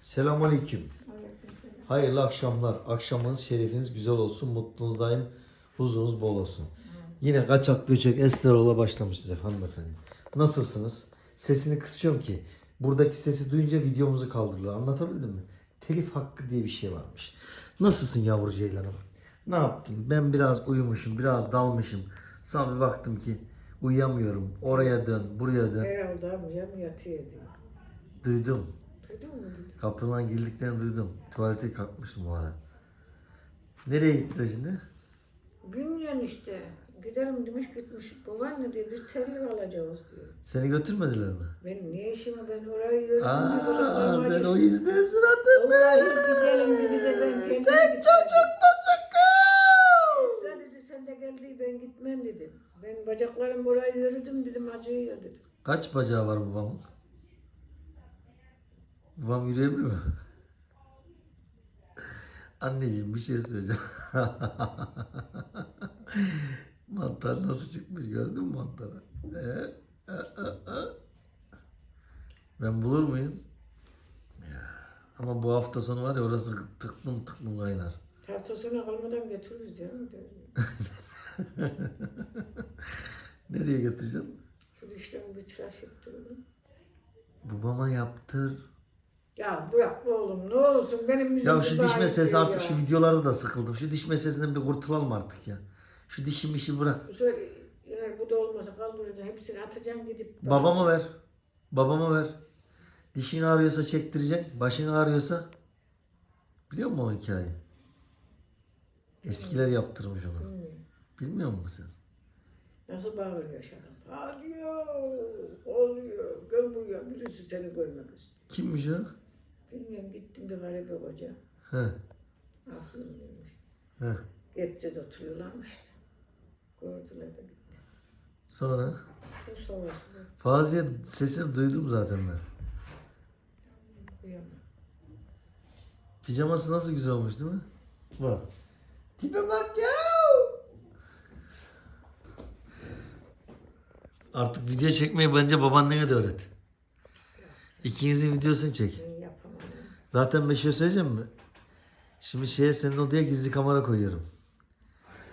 Selamünaleyküm. Hayırlı akşamlar. Akşamınız, şerefiniz güzel olsun. Mutlunuz daim, huzurunuz bol olsun. Yine kaçak göçek Esraroğlu'na başlamış size hanımefendi. Nasılsınız? Sesini kısıyorum ki buradaki sesi duyunca videomuzu kaldırırlar. Anlatabildim mi? Telif hakkı diye bir şey varmış. Nasılsın yavru ceylanım? Ne yaptın? Ben biraz uyumuşum, biraz dalmışım. Sonra bir baktım ki uyuyamıyorum. Oraya dön, buraya dön. Herhalde mı yatıyor diyor. Duydum. Duydun mu? Kapıdan girdiklerini duydum. Tuvalete kalkmışım bu ara. Nereye gittiler şimdi? Bilmiyorum işte. Gidelim demiş gitmiş. Baban ne diyor? Biz terlik alacağız diyor. Seni götürmediler mi? Benim ne işim var? Ben orayı yürüdüm. Aa, sen o yüzden sıradın Vallahi gidelim dedi de ben kendim Sen çocuk musun kız? Esra dedi sen de geldi ben gitmem dedim. Ben bacaklarım burayı yürüdüm dedim acıyor dedim. Kaç bacağı var babamın? Babam yürüyebilir mi? Anneciğim bir şey söyleyeceğim. Mantar nasıl çıkmış gördün mü mantarı? Ee, e, e, e. Ben bulur muyum? Ya. Ama bu hafta sonu var ya orası tıklım tıklım kaynar. Tahtasına kalmadan götürürüz canım. Nereye götüreceğim? Şu dişlerimi bir tıraş ettirdim. Babama yaptır. Ya bırak oğlum ne olursun benim yüzümde Ya şu diş meselesi şey artık şu videolarda da sıkıldım. Şu diş meselesinden bir kurtulalım artık ya. Şu dişim işi bırak. Bu sefer eğer bu da olmasa kaldıracağım hepsini atacağım gidip. Babama ver. Babama ver. Dişin ağrıyorsa çektireceksin. Başın ağrıyorsa. Biliyor musun o hikayeyi? Eskiler yaptırmış onu. Bilmiyorum. Bilmiyor musun sen? Nasıl bağırıyor. Ha diyor, oluyor, gel buraya birisi seni görmek istiyor. Kimmiş o? Bilmiyorum gittim bir garibe hoca. He. Aklım demiş. He. Hepte de oturuyorlarmış da. Gördüler de gitti. Sonra? Bu savaşı Faziye sesini duydum zaten ben. Pijaması nasıl güzel olmuş değil mi? Bak. Tipe bak ya. Artık video çekmeyi bence babaannene de öğret. İkinizin videosunu çek. Zaten bir şey söyleyeceğim mi? Şimdi şeye senin odaya gizli kamera koyuyorum.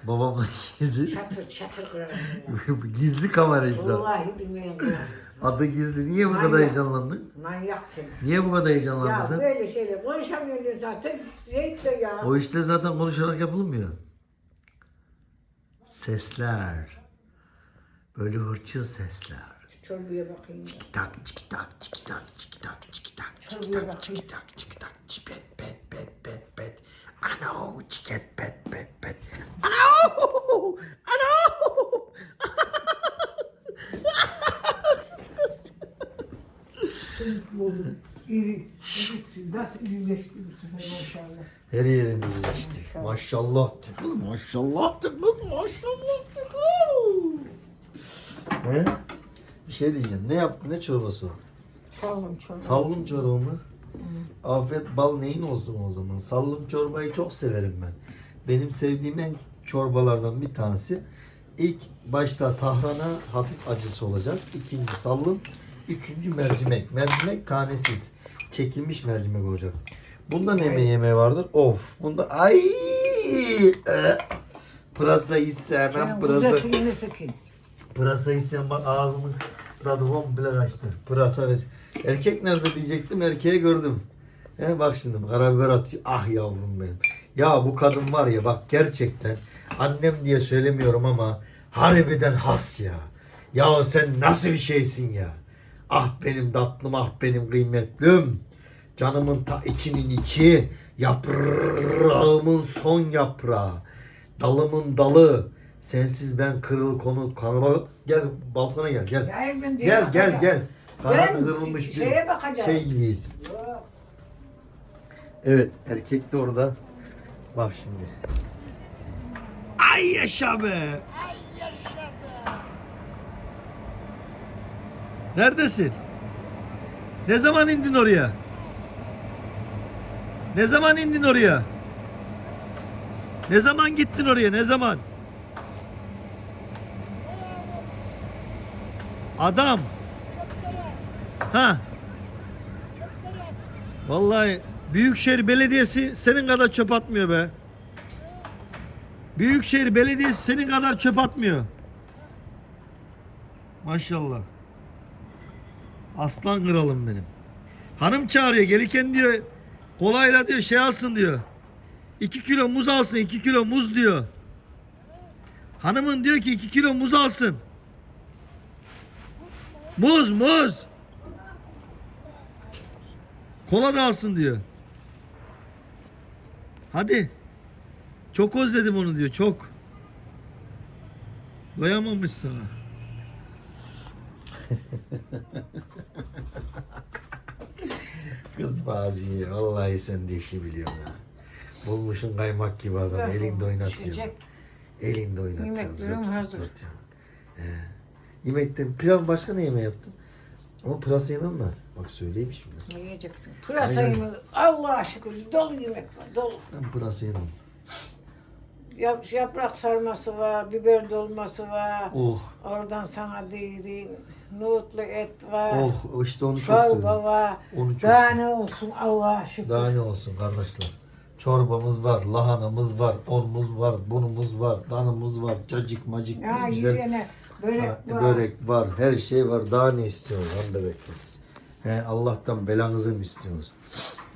Babamla gizli. Çatır çatır kırarım. gizli kamera işte. Vallahi bilmiyorum. Adı gizli. Niye bu kadar Manyak. heyecanlandın? Manyak sen. Niye bu kadar heyecanlandın Ya sen? böyle şeyler konuşamıyorsun zaten. Şey de ya. O işler zaten konuşarak yapılmıyor. Sesler. Böyle hırçın sesler. Çorbaya bakayım. Çikitak çikitak çikitak çikitak çikitak Tabii çikitak bakayım. çikitak çikitak çipet pet pet pet pet. Ano çiket pet pet pet. Ano! Ano! İri. Nasıl irileşti bu sefer maşallah. Her yerim birleşti. Maşallah kız, maşallah kız, maşallah kız. He? Şey diyeceğim. Ne yaptın? Ne çorbası o? Sallım çorba. Sallım çorba mı? Afiyet bal neyin olsun o zaman? Sallım çorbayı çok severim ben. Benim sevdiğim en çorbalardan bir tanesi. İlk başta tahrana hafif acısı olacak. İkinci sallım. Üçüncü mercimek. Mercimek tanesiz. Çekilmiş mercimek olacak. Bunda ne yemeği yemeği vardır? Of. Bunda ay e, pırasayı sevmem. Pırasa. Pırasayı sen bak ağzımın tadı komple kaçtı. Pırasa ve erkek nerede diyecektim erkeğe gördüm. He bak şimdi karabiber atıyor. Ah yavrum benim. Ya bu kadın var ya bak gerçekten annem diye söylemiyorum ama harbiden has ya. Ya sen nasıl bir şeysin ya. Ah benim tatlım ah benim kıymetlim. Canımın ta içinin içi. Yaprağımın son yaprağı. Dalımın dalı. Sensiz ben kırıl konu kanala gel balkona gel gel. Diye Gel gel bakacağım. gel. Kanatı Ben kırılmış bir şeye bakacağım. şey gibiyiz. Yok. Evet erkek de orada. Bak şimdi. Ay yaşa be. Neredesin? Ne zaman indin oraya? Ne zaman indin oraya? Ne zaman gittin oraya? Ne zaman? Adam. Ha. Vallahi Büyükşehir Belediyesi senin kadar çöp atmıyor be. Büyükşehir Belediyesi senin kadar çöp atmıyor. Maşallah. Aslan kralım benim. Hanım çağırıyor gelirken diyor kolayla diyor şey alsın diyor. 2 kilo muz alsın 2 kilo muz diyor. Hanımın diyor ki 2 kilo muz alsın. Muz muz. Kola da alsın diyor. Hadi. Çok özledim onu diyor çok. Doyamamış sana. Kız Baziye vallahi sen de işi biliyorsun ha. Bulmuşun kaymak gibi adam Bırak elinde düşecek. Elinde. Yemeklerim Zıp zıp hazır. atıyorsun. He. Yemekten pilav başka ne yemeği yaptın? Ama pırasa yemem mi? Bak söyleyeyim şimdi sana. Ne yiyeceksin? Pırasa yemeği. Allah'a şükür dolu yemek var. Dolu. Ben pırasa yemem. Yap, yaprak sarması var, biber dolması var. Oh Oradan sana değil, nohutlu et var. oh işte onu çok Çorba seviyorum. var. Onu çok Daha ne olsun Allah'a şükür. Daha ne olsun kardeşler. Çorbamız var, lahanamız var, onumuz var, bunumuz var, danımız var, cacık macık Ya güzel. yiyene börek Ha, var. börek var, her şey var. Daha ne istiyorsun lan bebekkes? He, Allah'tan belanızı mı istiyorsunuz?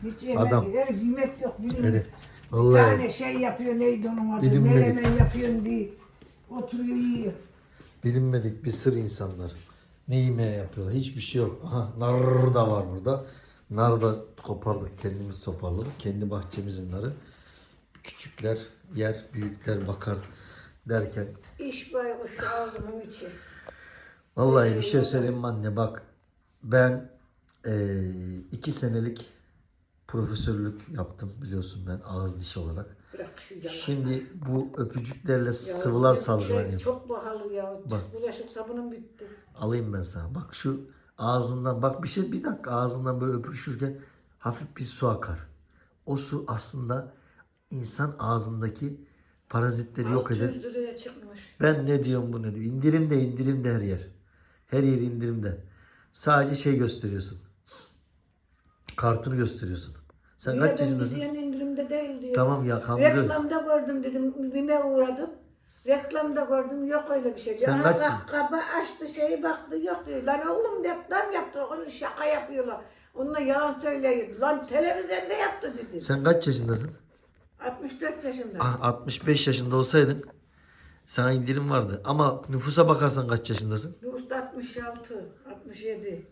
Hiç yemek, Adam. herif yemek yok. Bir, bir Vallahi tane şey yapıyor neydi onun adı? Bilinmedik. Menemen yapıyorsun diye. Oturuyor yiyor. bilinmedik bir sır insanlar. Ne yemeğe yapıyorlar? Hiçbir şey yok. Aha, nar da var burada. Nar da kopardık, kendimiz toparladık. Kendi bahçemizin narı. Küçükler yer, büyükler bakar derken İş baykuş ağzımın içi. Vallahi bir şey söyleyeyim anne bak ben eee, iki senelik profesörlük yaptım biliyorsun ben ağız diş olarak. Şimdi bu öpücüklerle Ya, sıvılar şey salgılanıyor. Çok pahalı ya. Bak. Bulaşık sabunum bitti. Alayım ben sana. Bak şu ağzından bak bir şey bir dakika ağzından böyle öpüşürken hafif bir su akar. O su aslında insan ağzındaki parazitleri yok eder. 600 liraya çıkmış. Ben ne diyorum bu ne diyor. İndirimde indirimde her yer. Her yer indirimde. Sadece şey gösteriyorsun. Kartını gösteriyorsun. Sen kaç yaşındasın? gidiyen indirimde değil diyor. Tamam ya kandırıyorsun. Reklamda gördüm dedim. Bime uğradım. Reklamda gördüm yok öyle bir şey. Sen Ya, kaç- bak- Kaba açtı şeyi baktı yok diyor. Lan oğlum reklam yaptı. Onu şaka yapıyorlar. Onunla yalan söylüyor. Lan televizyonda yaptı dedi. Sen kaç yaşındasın? 64 yaşında. Ah, 65 yaşında olsaydın sana indirim vardı. Ama nüfusa bakarsan kaç yaşındasın? Nüfusta 66, 67.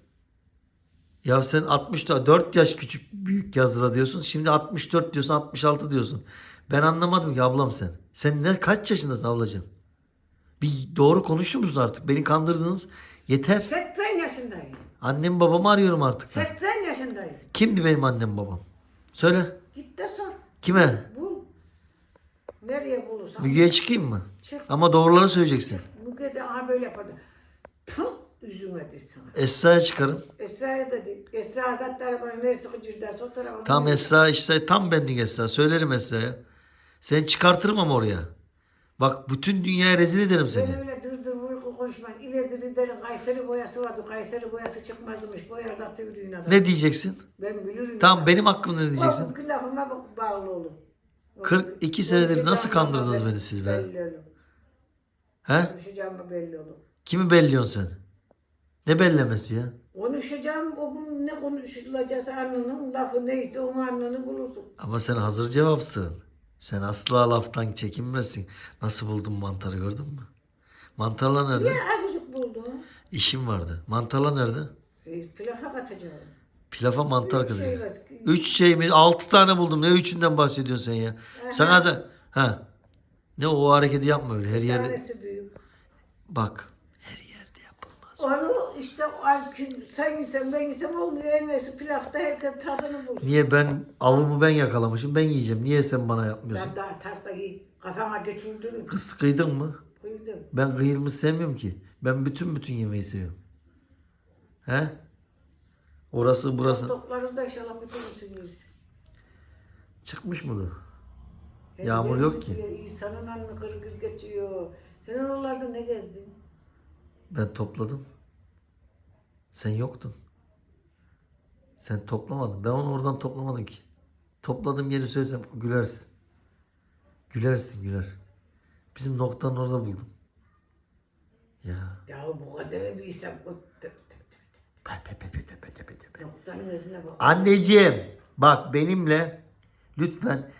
Ya sen 64 yaş küçük büyük yazıla diyorsun. Şimdi 64 diyorsun 66 diyorsun. Ben anlamadım ki ablam sen. Sen ne kaç yaşındasın ablacığım? Bir doğru konuşur musunuz artık? Beni kandırdınız. Yeter. 80 yaşındayım. Annem babamı arıyorum artık ben. 80 yaşındayım. Kimdi benim annem babam? Söyle. Git de sor. Kime? Nereye bulursan. Müge'ye çıkayım mı? Çık. Ama doğruları söyleyeceksin. Müge de aha böyle yapardı. Tüh üzüme de sana. Esra'ya çıkarım. Esra'ya dedi. Esra Hazretleri bana neresi gıcır derse o tarafa. Tam Esra işte tam benlik Esra. Söylerim Esra'ya. Seni çıkartırım ama oraya. Bak bütün dünyaya rezil ederim Ben seni. öyle dırdır vurgu konuşman. İlezir derin Kayseri boyası vardı. Kayseri boyası çıkmazmış. Boyar da atıyor adam. Ne diyeceksin? Ben bilirim. Tamam benim hakkımda ne diyeceksin? Bak, lafıma bağlı olun. 42 senedir nasıl kandırdınız beni siz be? He? Konuşacağım mı belli olun. Kimi belliyorsun sen? Ne bellemesi ya? Konuşacağım o gün ne konuşulacaksa anının lafı neyse onu anını bulursun. Ama sen hazır cevapsın. Sen asla laftan çekinmezsin. Nasıl buldun mantarı gördün mü? Mantarlar nerede? Ne azıcık buldum. İşim vardı. Mantarlar nerede? E, pilafa katacağım. Pilafa mantar kızı. şey var. Üç şey mi? Altı tane buldum. Ne üçünden bahsediyorsun sen ya? Sen az ha. Ne o hareketi yapma öyle. Her yerde. tanesi büyük. Bak. Her yerde yapılmaz. Onu işte sen yesen ben yesem olmuyor. En iyisi pilafta herkes tadını bulsun. Niye ben avımı ben yakalamışım. Ben yiyeceğim. Niye sen bana yapmıyorsun? Ben daha taslayı kafama geçirdirim. Kız kıydın mı? Kıydım. Ben kıyılmış sevmiyorum ki. Ben bütün bütün yemeği seviyorum. He? Orası burası. Toplarız da inşallah yeriz. Çıkmış mıdır? Hem Yağmur yok ki. gidiyor, İnsanın anı kırgır geçiyor. Sen oralarda ne gezdin? Ben topladım. Sen yoktun. Sen toplamadın. Ben onu oradan toplamadım ki. Topladığım yeri söylesem gülersin. Gülersin güler. Bizim noktanın orada buldum. Ya. Ya bu kadar bir isem. Anneciğim bak benimle lütfen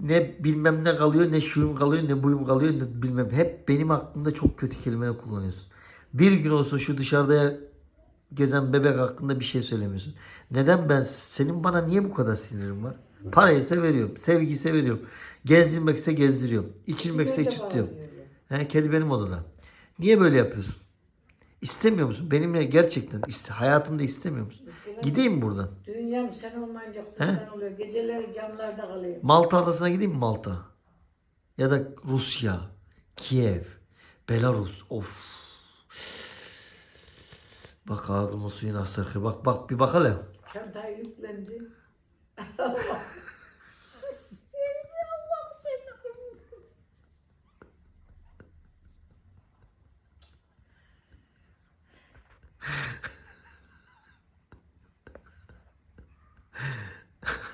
ne bilmem ne kalıyor ne şuyum kalıyor ne buyum kalıyor ne bilmem. Hep benim aklımda çok kötü kelimeler kullanıyorsun. Bir gün olsun şu dışarıda gezen bebek hakkında bir şey söylemiyorsun. Neden ben senin bana niye bu kadar sinirim var? Parayı veriyorum. Sevgiyi ise veriyorum. Gezdirmekse gezdiriyorum. İçirmekse içirtiyorum. He, kedi benim odada. Niye böyle yapıyorsun? İstemiyor musun? Benimle gerçekten iste, hayatında istemiyor musun? İstemem. Gideyim buradan. Dünyam sen olmayınca sıkıntı oluyor. Geceleri camlarda kalıyor. Malta adasına gideyim mi Malta? Ya da Rusya, Kiev, Belarus. Of. Bak ağzıma suyun asakı. Bak bak bir bak hele. Çantaya yüklendi.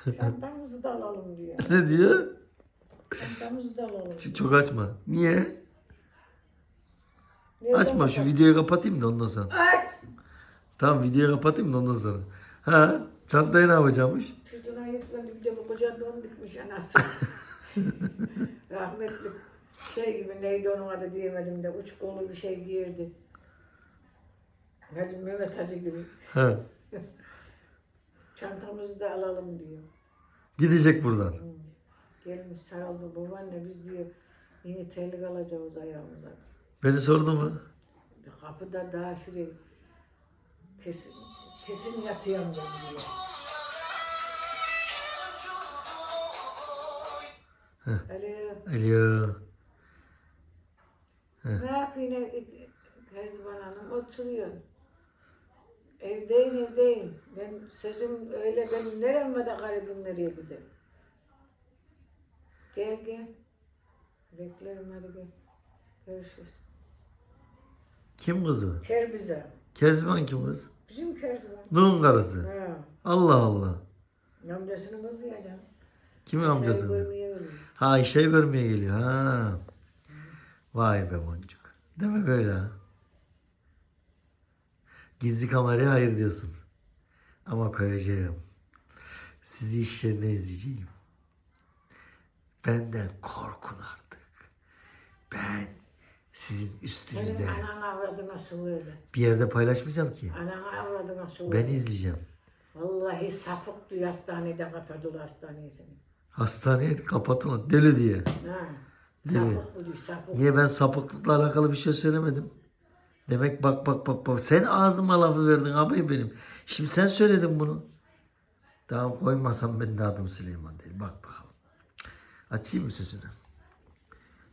Çantamızı da alalım diyor. Ne diyor? Çantamızı da alalım. Ç- Çok açma. Niye? Nereden Açma şu videoyu kapatayım da ondan sonra. Aç! Tamam videoyu kapatayım da ondan sonra. Ha? Çantayı ne yapacakmış? Sırtına yüklendi bir de bu koca don dikmiş anası. Rahmetli şey gibi neydi onun adı diyemedim de uç kollu bir şey giyirdi. Hacı Mehmet Hacı gibi. Ha. Çantamızı da alalım diyor. Gidecek buradan. Gelmiş sarıldı babaanne biz diyor yeni terlik alacağız ayağımıza. Beni sordu mu? Kapıda daha şuraya kesin, kesin yatıyorum ben diyor. Alo. Alo. Ne yapayım Kezban Hanım? Oturuyorum. Evdeyim evdeyim. Ben sözüm öyle benim nereme de garibim nereye giderim. Gel gel. Beklerim hadi gel. Görüşürüz. Kim kızı? Kerbize. Kezban kim kız? Bizim Kerzban. Nuh'un karısı. Ha. Allah Allah. Amcasının kızı ya canım. Kimin Şey amcası? görmeye geliyor. Ha Ayşe'yi görmeye geliyor. Ha. Vay be boncuk. Demek öyle ha. Gizli kameraya hayır diyorsun. Ama koyacağım. Sizi iş yerine izleyeceğim. Benden korkun artık. Ben sizin üstünüze Senin anan avradına su öyle. bir yerde paylaşmayacağım ki. Anan avradına su Ben öyle. izleyeceğim. Vallahi sapık diyor hastanede kapatıyorlar hastaneyi seni. Hastaneye kapatın deli diye. Ha. Değil mi? Sapık. Niye ben sapıklıkla alakalı bir şey söylemedim? Demek bak bak bak bak sen ağzıma lafı verdin abi benim. Şimdi sen söyledin bunu. Tamam koymasam ben de adım Süleyman değil. Bak bakalım. Açayım mı sesini?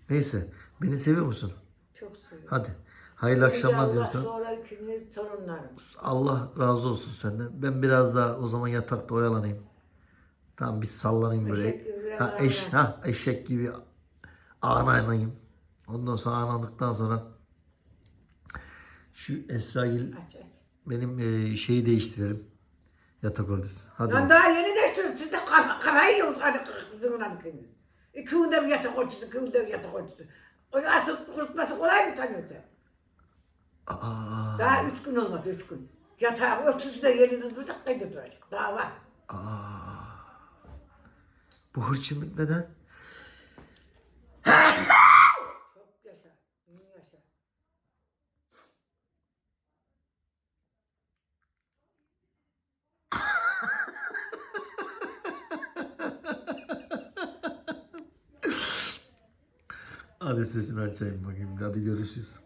Neyse. Beni seviyor musun? Çok seviyorum. Hadi. Hayırlı akşamlar Allah diyorum sana. sonra. Allah razı olsun senden. Ben biraz daha o zaman yatakta oyalanayım. Tamam bir sallanayım böyle. Eşek gibi Ha, eş, ha, eşek gibi ağlanayım. Ondan sonra ağlandıktan sonra şu Aç aç. benim e, şeyi değiştirelim. Yatak örtüsü. Hadi. Lan daha yeni değiştirdin. Siz de kafa, kafayı yiyorsunuz hadi kızımın ikiniz. İki günde bir yatak örtüsü, iki günde bir yatak örtüsü. O asıl kurutması kolay mı sanıyorsun? Aa, Daha üç gün olmadı, üç gün. Yatağı örtüsü de yerinde duracak, ne de duracak. Daha var. aa. Bu hırçınlık neden? Çok yaşa, iyi yaşa. Hadi sesini açayım bakayım. Hadi görüşürüz.